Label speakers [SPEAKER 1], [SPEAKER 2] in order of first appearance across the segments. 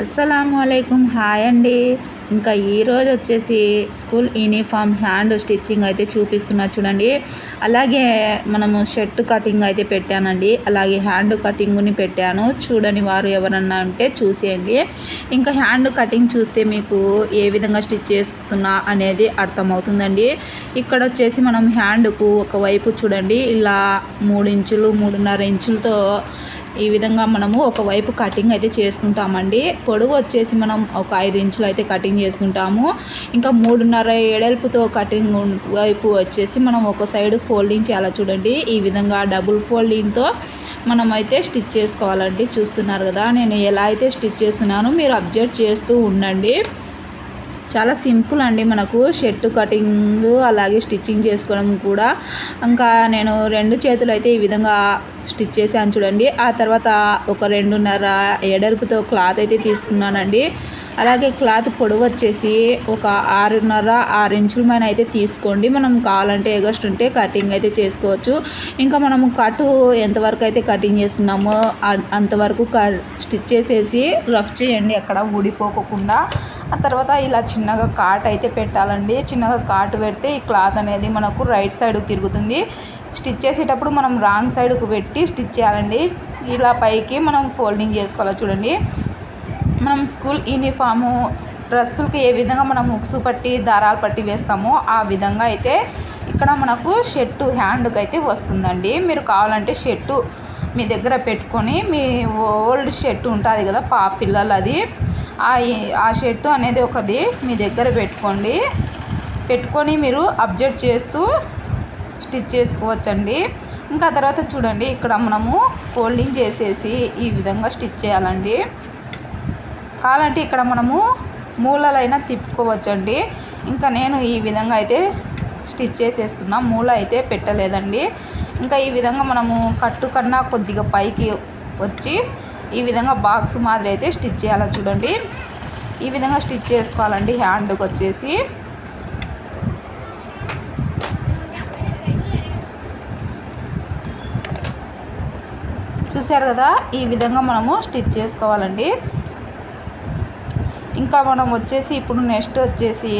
[SPEAKER 1] అస్సలం అయికం హాయ్ అండి. ఇంకా ఈరోజు వచ్చేసి స్కూల్ యూనిఫామ్ హ్యాండ్ స్టిచ్చింగ్ అయితే చూపిస్తున్నా చూడండి. అలాగే మనము షర్ట్ కటింగ్ అయితే పెట్టానండి. అలాగే హ్యాండ్ కటింగ్ని పెట్టాను. చూడని వారు ఎవరన్నా ఉంటే చూసేయండి. ఇంకా హ్యాండ్ కటింగ్ చూస్తే మీకు ఏ విధంగా స్టిచ్ చేస్తున్నా అనేది అర్థమవుతుందండి. ఇక్కడ వచ్చేసి మనం హ్యాండ్కు ఒకవైపు చూడండి. ఇలా మూడు ఇంచులు మూడున్నర ఇంచులతో ఈ విధంగా మనము ఒకవైపు కటింగ్ అయితే చేసుకుంటామండి. పొడవు వచ్చేసి మనం ఒక ఐదు ఇంచులు అయితే కటింగ్ చేసుకుంటాము. ఇంకా మూడున్నర ఏడల్పుతో కటింగ్ వైపు వచ్చేసి మనం ఒక సైడ్ ఫోల్డింగ్ చేయాలి చూడండి. ఈ విధంగా డబుల్ ఫోల్డింగ్తో మనం అయితే స్టిచ్ చేసుకోవాలండి. చూస్తున్నారు కదా నేను ఎలా అయితే స్టిచ్ చేస్తున్నానో మీరు అబ్జర్వ్ చేస్తూ ఉండండి. చాలా సింపుల్ అండి మనకు. షర్ట్ కటింగ్ అలాగే స్టిచ్చింగ్ చేసుకోవడం కూడా. ఇంకా నేను రెండు చేతులు అయితే ఈ విధంగా స్టిచ్ చేశాను చూడండి. ఆ తర్వాత ఒక రెండున్నర ఎడల్పుతో క్లాత్ అయితే తీసుకున్నానండి. అలాగే క్లాత్ పొడవు వచ్చేసి ఒక ఆరున్నర ఆరు ఇంచుల పైన అయితే తీసుకోండి. మనం కావాలంటే ఎగస్ట్ ఉంటే కటింగ్ అయితే చేసుకోవచ్చు. ఇంకా మనము కటు ఎంతవరకు అయితే కటింగ్ చేసుకున్నామో అంతవరకు క స్టిచ్ చేసేసి రఫ్ చేయండి. అక్కడ ఊడిపోకుండా ఆ తర్వాత ఇలా చిన్నగా కాట్ అయితే పెట్టాలండి. చిన్నగా కాట్ పెడితే ఈ క్లాత్ అనేది మనకు రైట్ సైడ్కి తిరుగుతుంది. స్టిచ్ చేసేటప్పుడు మనం రాంగ్ సైడ్కు పెట్టి స్టిచ్ చేయాలండి. ఇలా పైకి మనం ఫోల్డింగ్ చేసుకోవాలి చూడండి. మనం స్కూల్ యూనిఫాము డ్రెస్సులకి ఏ విధంగా మనం ముక్సు పట్టి దారాలు పట్టి వేస్తామో ఆ విధంగా అయితే ఇక్కడ మనకు షర్టు హ్యాండ్కి అయితే వస్తుందండి. మీరు కావాలంటే షర్టు మీ దగ్గర పెట్టుకొని మీ ఓల్డ్ షర్ట్ ఉంటుంది కదా పా పిల్లలది. ఆ షర్టు అనేది ఒకటి మీ దగ్గర పెట్టుకోండి. పెట్టుకొని మీరు అబ్జెక్ట్ చేస్తూ స్టిచ్ చేసుకోవచ్చండి. ఇంకా తర్వాత చూడండి ఇక్కడ మనము ఫోల్డింగ్ చేసేసి ఈ విధంగా స్టిచ్ చేయాలండి. కావాలంటే ఇక్కడ మనము మూలలైనా తిప్పుకోవచ్చండి. ఇంకా నేను ఈ విధంగా అయితే స్టిచ్ చేసేస్తున్నా మూల అయితే పెట్టలేదండి. ఇంకా ఈ విధంగా మనము కట్టు కన్నా కొద్దిగా పైకి వచ్చి ఈ విధంగా బాక్స్ మాదిరి అయితే స్టిచ్ చేయాలి చూడండి. ఈ విధంగా స్టిచ్ చేసుకోవాలండి హ్యాండ్కి వచ్చేసి. చూసారు కదా? ఈ విధంగా మనము స్టిచ్ చేసుకోవాలండి. ఇంకా మనం వచ్చేసి ఇప్పుడు నెక్స్ట్ వచ్చేసి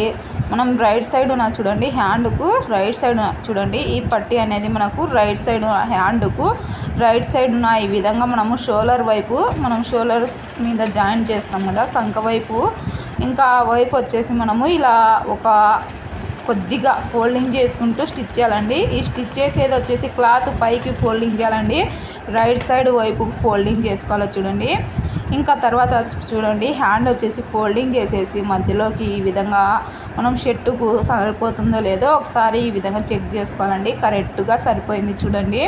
[SPEAKER 1] మనం రైట్ సైడ్ ఉన్న చూడండి హ్యాండ్కు రైట్ సైడ్ చూడండి ఈ పట్టి అనేది మనకు రైట్ సైడ్ హ్యాండ్కు రైట్ సైడ్ ఉన్న ఈ విధంగా మనము షోలర్ వైపు మనం షోలర్స్ మీద జాయిన్ చేస్తాం కదా సంఖ వైపు. ఇంకా వైపు వచ్చేసి మనము ఇలా ఒక కొద్దిగా ఫోల్డింగ్ చేసుకుంటూ స్టిచ్ చేయాలండి. ఈ స్టిచ్ చేసేది వచ్చేసి క్లాత్ పైకి ఫోల్డింగ్ చేయాలండి. రైట్ సైడ్ వైపు ఫోల్డింగ్ చేసుకోవాలి చూడండి. ఇంకా తర్వాత చూడండి హ్యాండ్ వచ్చేసి ఫోల్డింగ్ చేసేసి మధ్యలోకి ఈ విధంగా మనం షర్టుకు సరిపోతుందో లేదో ఒకసారి ఈ విధంగా చెక్ చేసుకోవాలండి. కరెక్ట్గా సరిపోయింది చూడండి.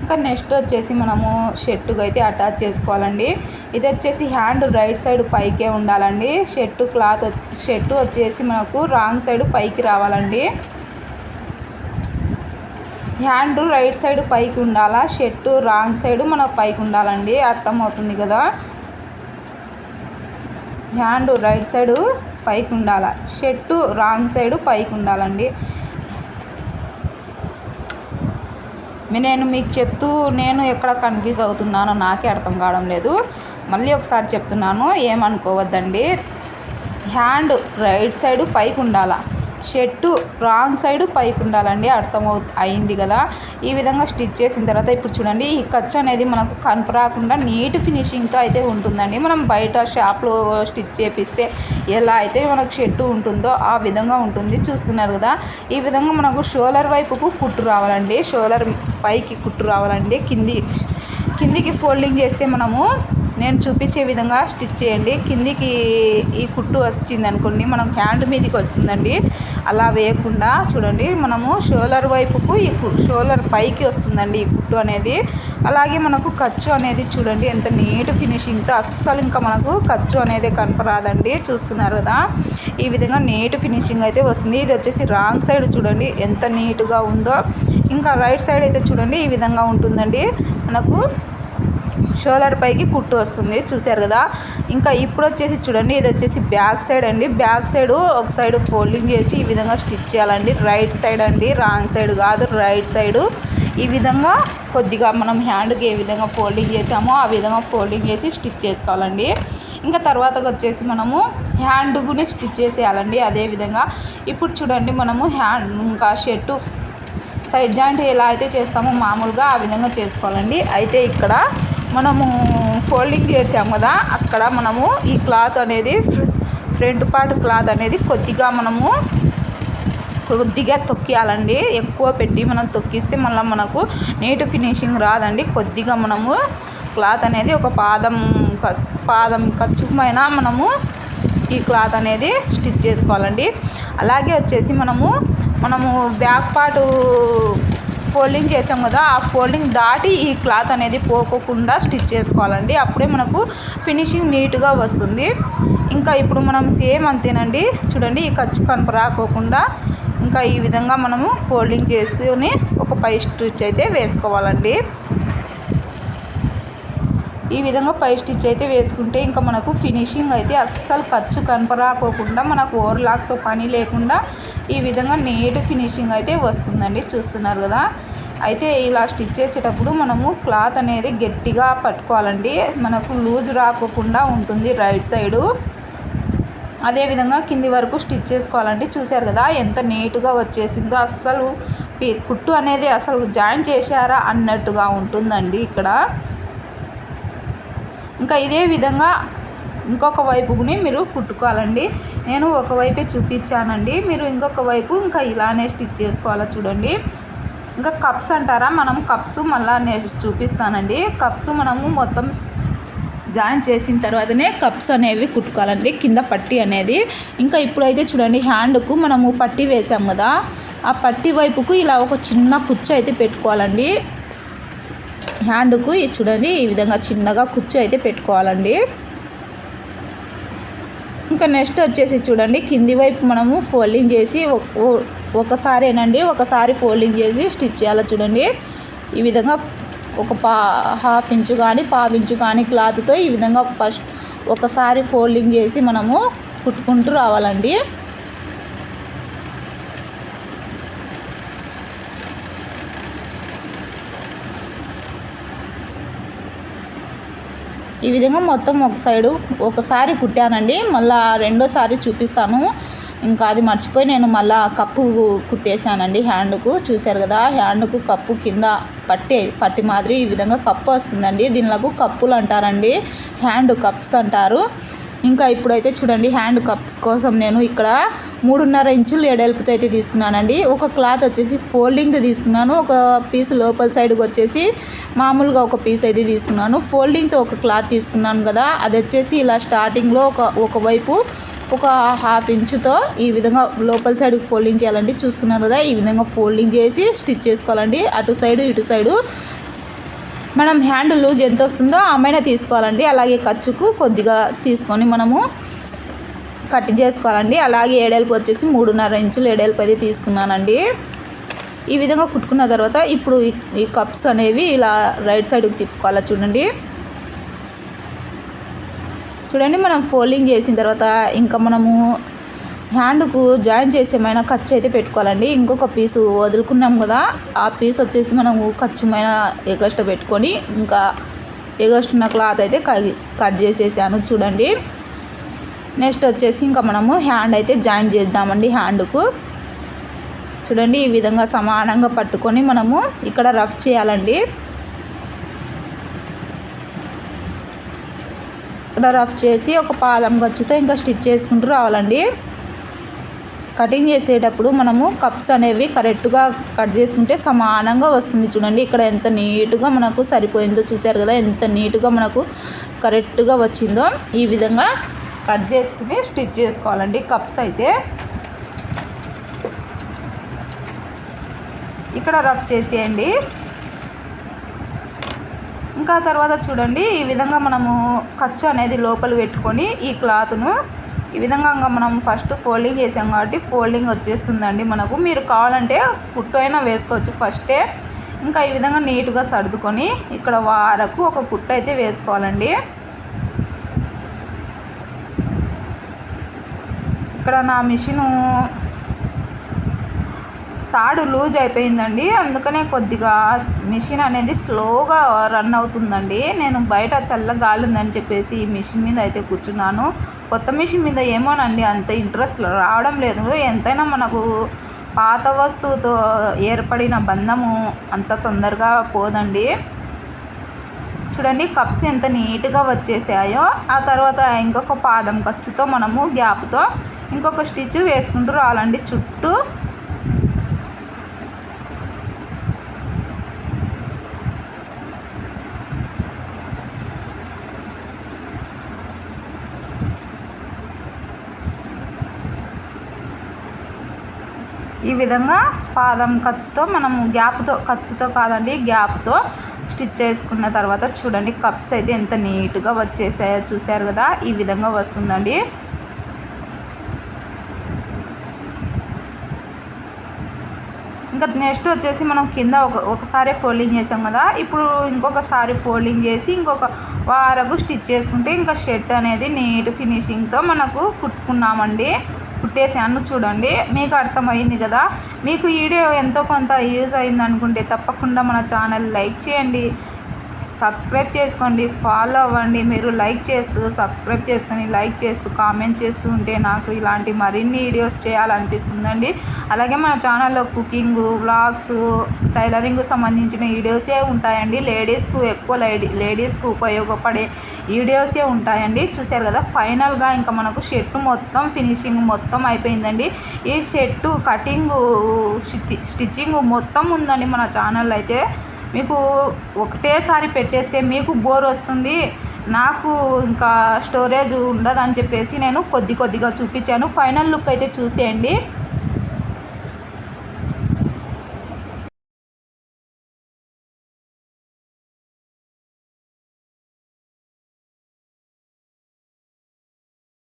[SPEAKER 1] ఇంకా నెక్స్ట్ వచ్చేసి మనము షర్టుకు అయితే అటాచ్ చేసుకోవాలండి. ఇది వచ్చేసి హ్యాండ్ రైట్ సైడ్ పైకే ఉండాలండి. షర్టు క్లాత్ షర్టు వచ్చేసి మనకు రాంగ్ సైడ్ పైకి రావాలండి. హ్యాండ్ రైట్ సైడ్ పైకి ఉండాలా? షర్టు రాంగ్ సైడ్ మనకు పైకి ఉండాలండి. అర్థమవుతుంది కదా? హ్యాండ్ రైట్ సైడు పైకి ఉండాల. షర్టు రాంగ్ సైడు పైకి ఉండాలండి. నేను మీకు చెప్తూ నేను ఎక్కడ కన్ఫ్యూజ్ అవుతున్నానో నాకే అర్థం కావడం లేదు. మళ్ళీ ఒకసారి చెప్తున్నాను ఏమనుకోవద్దండి. హ్యాండ్ రైట్ సైడు పైకి ఉండాలా. షర్టు రాంగ్ సైడ్ పైకి ఉండాలండి అర్థం అయింది కదా. ఈ విధంగా స్టిచ్ చేసిన తర్వాత ఇప్పుడు చూడండి ఈ ఖర్చు అనేది మనకు కనపరాకుండా నీట్ ఫినిషింగ్తో అయితే ఉంటుందండి. మనం బయట షాప్లో స్టిచ్ చేపిస్తే ఎలా అయితే మనకు షర్టు ఉంటుందో ఆ విధంగా ఉంటుంది. చూస్తున్నారు కదా ఈ విధంగా మనకు షోలర్ వైపుకు కుట్టు రావాలండి. షోలర్ పైకి కుట్టు రావాలండి. కింది కిందికి ఫోల్డింగ్ చేస్తే మనము నేను చూపించే విధంగా స్టిచ్ చేయండి. కిందికి ఈ కుట్టు వచ్చింది అనుకోండి మనం హ్యాండ్ మీదకి వస్తుందండి. అలా వేయకుండా చూడండి మనము షోలర్ వైపుకు ఈ షోలర్ పైకి వస్తుందండి ఈ కుట్టు అనేది. అలాగే మనకు ఖర్చు అనేది చూడండి ఎంత నీట్ ఫినిషింగ్తో అస్సలు ఇంకా మనకు ఖర్చు అనేది కనపరాదండి. చూస్తున్నారు కదా ఈ విధంగా నీట్ ఫినిషింగ్ అయితే వస్తుంది. ఇది వచ్చేసి రాంగ్ సైడ్ చూడండి ఎంత నీట్గా ఉందో. ఇంకా రైట్ సైడ్ అయితే చూడండి ఈ విధంగా ఉంటుందండి. మనకు షోలర్ పైకి కుట్టు వస్తుంది. చూసారు కదా? ఇంకా ఇప్పుడు వచ్చేసి చూడండి ఇది వచ్చేసి బ్యాక్ సైడ్ అండి. బ్యాక్ సైడ్ ఒక సైడ్ ఫోల్డింగ్ చేసి ఈ విధంగా స్టిచ్ చేయాలండి. రైట్ సైడ్ అండి రాంగ్ సైడ్ కాదు రైట్ సైడు. ఈ విధంగా కొద్దిగా మనం హ్యాండ్కి ఏ విధంగా ఫోల్డింగ్ చేసామో ఆ విధంగా ఫోల్డింగ్ చేసి స్టిచ్ చేసుకోవాలండి. ఇంకా తర్వాత వచ్చేసి మనము హ్యాండ్ని స్టిచ్ చేసేయాలండి అదేవిధంగా ఇప్పుడు చూడండి మనము హ్యాండ్ ఇంకా షర్టు సైడ్ జాయింట్ ఎలా అయితే చేస్తామో మామూలుగా ఆ విధంగా చేసుకోవాలండి. అయితే ఇక్కడ మనము ఫోల్డింగ్ చేసాం కదా అక్కడ మనము ఈ క్లాత్ అనేది ఫ్రంట్ పార్ట్ క్లాత్ అనేది కొద్దిగా మనము కొద్దిగా తొక్కియాలండి. ఎక్కువ పెట్టి మనం తొక్కిస్తే మళ్ళీ మనకు నీట్ ఫినిషింగ్ రాదండి. కొద్దిగా మనము క్లాత్ అనేది ఒక పాదం పాదం ఖచ్చితమైన మనము ఈ క్లాత్ అనేది స్టిచ్ చేసుకోవాలండి. అలాగే వచ్చేసి మనము మనము బ్యాక్ పార్ట్ ఫోల్డింగ్ చేసాం కదా ఆ ఫోల్డింగ్ దాటి ఈ క్లాత్ అనేది పోకోకుండా స్టిచ్ చేసుకోవాలండి. అప్పుడే మనకు ఫినిషింగ్ నీట్గా వస్తుంది. ఇంకా ఇప్పుడు మనం సేమ్ అంతేనండి. చూడండి ఈ ఖర్చు కనుక రాకోకుండా ఇంకా ఈ విధంగా మనము ఫోల్డింగ్ చేసుకుని ఒక పై స్టిచ్ అయితే వేసుకోవాలండి. ఈ విధంగా పై స్టిచ్ అయితే వేసుకుంటే ఇంకా మనకు ఫినిషింగ్ అయితే అస్సలు ఖర్చు కనపరాకోకుండా మనకు ఓవర్లాక్తో పని లేకుండా ఈ విధంగా నీట్ ఫినిషింగ్ అయితే వస్తుందండి. చూస్తున్నారు కదా? అయితే ఇలా స్టిచ్ చేసేటప్పుడు మనము క్లాత్ అనేది గట్టిగా పట్టుకోవాలండి. మనకు లూజ్ రాకోకుండా ఉంటుంది రైట్ సైడు. అదేవిధంగా కింది వరకు స్టిచ్ చేసుకోవాలండి. చూశారు కదా ఎంత నీట్గా వచ్చేసిందో. అస్సలు కుట్టు అనేది అసలు జాయిన్ చేశారా అన్నట్టుగా ఉంటుందండి ఇక్కడ. ఇంకా ఇదే విధంగా ఇంకొక వైపుని మీరు కుట్టుకోవాలండి. నేను ఒకవైపే చూపించానండి. మీరు ఇంకొక వైపు ఇంకా ఇలానే స్టిచ్ చేసుకోవాలా చూడండి. ఇంకా కప్స్ అంటారా? మనం కప్స్ మళ్ళీ నేను చూపిస్తానండి. కప్స్ మనము మొత్తం జాయిన్ చేసిన తర్వాతనే కప్స్ అనేవి కుట్టుకోవాలండి. కింద పట్టి అనేది. ఇంకా ఇప్పుడైతే చూడండి హ్యాండ్కు మనము పట్టి వేసాం కదా. ఆ పట్టి వైపుకు ఇలా ఒక చిన్న కుచ్చు అయితే పెట్టుకోవాలండి. హ్యాండ్కు చూడండి ఈ విధంగా చిన్నగా కుచ్చు అయితే పెట్టుకోవాలండి. ఇంకా నెక్స్ట్ వచ్చేసి చూడండి కింది వైపు మనము ఫోల్డింగ్ చేసి ఒకసారేనండి ఒకసారి ఫోల్డింగ్ చేసి స్టిచ్ చేయాలి చూడండి. ఈ విధంగా ఒక పా హాఫ్ ఇంచు కానీ పావు ఇంచు కానీ క్లాత్తో ఈ విధంగా ఫస్ట్ ఒకసారి ఫోల్డింగ్ చేసి మనము కుట్టుకుంటూ రావాలండి. ఈ విధంగా మొత్తం ఒక సైడు ఒకసారి కుట్టానండి. మళ్ళీ రెండోసారి చూపిస్తాను. ఇంకా అది మర్చిపోయి నేను మళ్ళీ కప్పు కుట్టేశానండి హ్యాండ్కు. చూశారు కదా హ్యాండ్కు కప్పు కింద పట్టే పట్టి మాదిరి ఈ విధంగా కప్పు వస్తుందండి. దీనిలకు కప్పులు అంటారండి. హ్యాండ్ కప్స్ అంటారు. ఇంకా ఇప్పుడైతే చూడండి హ్యాండ్ కప్స్ కోసం నేను ఇక్కడ మూడున్నర ఇంచులు ఎడల్పుతో అయితే తీసుకున్నానండి. ఒక క్లాత్ వచ్చేసి ఫోల్డింగ్తో తీసుకున్నాను. ఒక పీస్ లోపల సైడ్కి వచ్చేసి మామూలుగా ఒక పీస్ అయితే తీసుకున్నాను. ఫోల్డింగ్తో ఒక క్లాత్ తీసుకున్నాను కదా అది వచ్చేసి ఇలా స్టార్టింగ్లో ఒక ఒకవైపు ఒక హాఫ్ ఇంచుతో ఈ విధంగా లోపల సైడ్కి ఫోల్డింగ్ చేయాలండి. చూస్తున్నారు కదా ఈ విధంగా ఫోల్డింగ్ చేసి స్టిచ్ చేసుకోవాలండి. అటు సైడు ఇటు సైడు మనం హ్యాండ్ లూజ్ ఎంత వస్తుందో ఆమెనే తీసుకోవాలండి. అలాగే ఖర్చుకు కొద్దిగా తీసుకొని మనము కట్ చేసుకోవాలండి. అలాగే ఏడేల్పు వచ్చేసి మూడున్నర ఇంచులు ఏడేల్పు అది తీసుకున్నానండి. ఈ విధంగా కుట్టుకున్న తర్వాత ఇప్పుడు ఈ కప్స్ అనేవి ఇలా రైట్ సైడ్కి తిప్పుకోవాలి చూడండి. చూడండి మనం ఫోల్డింగ్ చేసిన తర్వాత ఇంకా మనము హ్యాండ్కు జాయిన్ చేసేమైనా ఖర్చు అయితే పెట్టుకోవాలండి. ఇంకొక పీసు వదులుకున్నాం కదా ఆ పీస్ వచ్చేసి మనము ఖర్చుమైన ఎగస్ట్ పెట్టుకొని ఇంకా ఎగస్ట్ ఉన్న క్లాత్ అయితే కట్ చేసేసాను చూడండి. నెక్స్ట్ వచ్చేసి ఇంకా మనము హ్యాండ్ అయితే జాయిన్ చేద్దామండి హ్యాండ్కు. చూడండి ఈ విధంగా సమానంగా పట్టుకొని మనము ఇక్కడ రఫ్ చేయాలండి. ఇక్కడ రఫ్ చేసి ఒక పాలం ఖర్చుతో ఇంకా స్టిచ్ చేసుకుంటూ రావాలండి. కటింగ్ చేసేటప్పుడు మనము కప్స్ అనేవి కరెక్ట్గా కట్ చేసుకుంటే సమానంగా వస్తుంది చూడండి. ఇక్కడ ఎంత నీట్గా మనకు సరిపోయిందో చూసారు కదా ఎంత నీట్గా మనకు కరెక్ట్గా వచ్చిందో ఈ విధంగా కట్ చేసుకుని స్టిచ్ చేసుకోవాలండి కప్స్ అయితే. ఇక్కడ రఫ్ చేసేయండి. ఇంకా తర్వాత చూడండి ఈ విధంగా మనము ఖర్చు అనేది లోపల పెట్టుకొని ఈ క్లాత్ను ఈ విధంగా ఇంకా మనం ఫస్ట్ ఫోల్డింగ్ చేసాం కాబట్టి ఫోల్డింగ్ వచ్చేస్తుందండి మనకు. మీరు కావాలంటే కుట్టు అయినా వేసుకోవచ్చు ఫస్టే ఇంకా ఈ విధంగా నీట్గా సర్దుకొని ఇక్కడ వారకు ఒక కుట్టు అయితే వేసుకోవాలండి. ఇక్కడ నా మిషను తాడు లూజ్ అయిపోయిందండి. అందుకనే కొద్దిగా మిషన్ అనేది స్లోగా రన్ అవుతుందండి. నేను బయట చల్ల గాలి ఉందని చెప్పేసి ఈ మిషన్ మీద అయితే కూర్చున్నాను. కొత్త మిషన్ మీద ఏమోనండి అంత ఇంట్రెస్ట్ రావడం లేదు. ఎంతైనా మనకు పాత వస్తువుతో ఏర్పడిన బంధము అంత తొందరగా పోదండి. చూడండి కప్స్ ఎంత నీట్గా వచ్చేసాయో ఆ తర్వాత ఇంకొక పాదం ఖర్చుతో మనము గ్యాప్తో ఇంకొక స్టిచ్ వేసుకుంటూ రావాలండి. చుట్టూ ఈ విధంగా పాదం ఖర్చుతో మనం గ్యాప్తో ఖర్చుతో కాదండి గ్యాప్తో స్టిచ్ చేసుకున్న తర్వాత చూడండి కప్స్ అయితే ఎంత నీట్గా వచ్చేసాయో చూసారు కదా ఈ విధంగా వస్తుందండి. ఇంకా నెక్స్ట్ వచ్చేసి మనం కింద ఒక ఒకసారి ఫోల్డింగ్ చేసాం కదా ఇప్పుడు ఇంకొకసారి ఫోల్డింగ్ చేసి ఇంకొక వారకు స్టిచ్ చేసుకుంటే ఇంకా షర్ట్ అనేది నీట్ ఫినిషింగ్తో మనకు కుట్టుకున్నామండి. కుట్టేసాను చూడండి. మీకు అర్థమైంది కదా? మీకు వీడియో ఎంతో కొంత యూజ్ అయింది అనుకుంటే తప్పకుండా మన ఛానల్ లైక్ చేయండి. సబ్స్క్రైబ్ చేసుకోండి ఫాలో అవ్వండి. మీరు లైక్ చేస్తూ సబ్స్క్రైబ్ చేసుకొని లైక్ చేస్తూ కామెంట్ చేస్తూ ఉంటే నాకు ఇలాంటి మరిన్ని వీడియోస్ చేయాలనిపిస్తుందండి. అలాగే మన ఛానల్లో కుకింగ్ వ్లాగ్స్ టైలరింగ్ సంబంధించిన వీడియోసే ఉంటాయండి. లేడీస్కు ఎక్కువ లేడీ లేడీస్కు ఉపయోగపడే వీడియోసే ఉంటాయండి. చూశారు కదా ఫైనల్గా ఇంకా మనకు షర్ట్ మొత్తం ఫినిషింగ్ మొత్తం అయిపోయిందండి. ఈ షర్టు కటింగ్ స్టిచ్చింగ్ మొత్తం ఉందండి మన ఛానల్ అయితే. మీకు ఒకటేసారి పెట్టేస్తే మీకు బోర్ వస్తుంది నాకు ఇంకా స్టోరేజ్ ఉండదని చెప్పేసి నేను కొద్ది కొద్దిగా చూపించాను. ఫైనల్ లుక్ అయితే చూసేయండి.